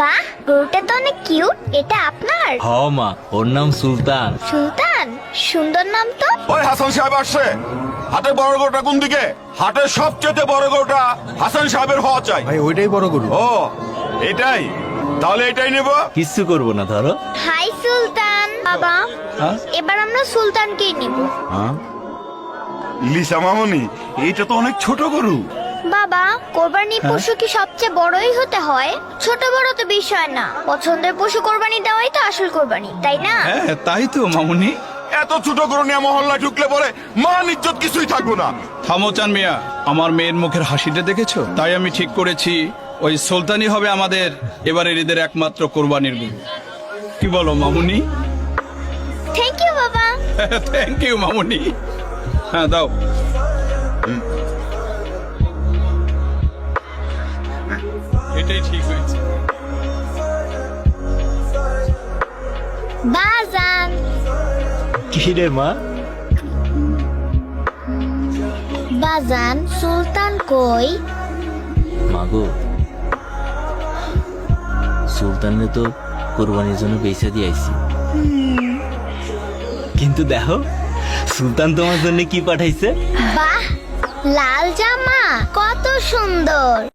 বাহ গরুটা তো অনেক কিউট এটা আপনার? হ মা ওর নাম সুলতান। সুলতান সুন্দর নাম তো। ওই হাসান সাহেব আসছে। হাটে বড় গরুটা কোন দিকে? হাটের সবচেয়ে বড় গরুটা হাসান সাহেবের হওয়া চাই। ভাই ওইটাই বড় গরু। ও এটাই? তাহলে এটাই নেব? কিচ্ছু করব না ধরো। হাই সুলতান বাবা। হ্যাঁ? এবার আমরা সুলতানকেই নিব। হ্যাঁ? লিসা মামনি এটা তো অনেক ছোট গরু। বাবা কোরবানির পশু কি সবচেয়ে বড়ই হতে হয়? ছোট বড় তো বিষয় না। পছন্দের পশু কোরবানি দেওয়াই তো আসল কোরবানি তাই না? হ্যাঁ তাই তো মামুনি। এত ছোট গরু নিয়ে মহল্লা ঢুকলে পরে মান ইজ্জত কিছুই থাকব না। থামো চান মিয়া আমার মেয়ের মুখের হাসিটা দেখেছ? তাই আমি ঠিক করেছি ওই সুলতানি হবে আমাদের এবারের ঈদের একমাত্র কোরবানির গরু কি বলো মামুনি? থ্যাংক ইউ বাবা। থ্যাংক ইউ মামুনি। হ্যাঁ দাও। এটাই ঠিক হয়েছে। বাজান। কি রে মা? বাজান সুলতান কই? মাগো সুলতানের তো কোরবানির জন্য বেচে দিয়ে আইছি। কিন্তু দেখো সুলতান তোমার জন্য কি পাঠাইছে? বাহ লাল জামা কত সুন্দর।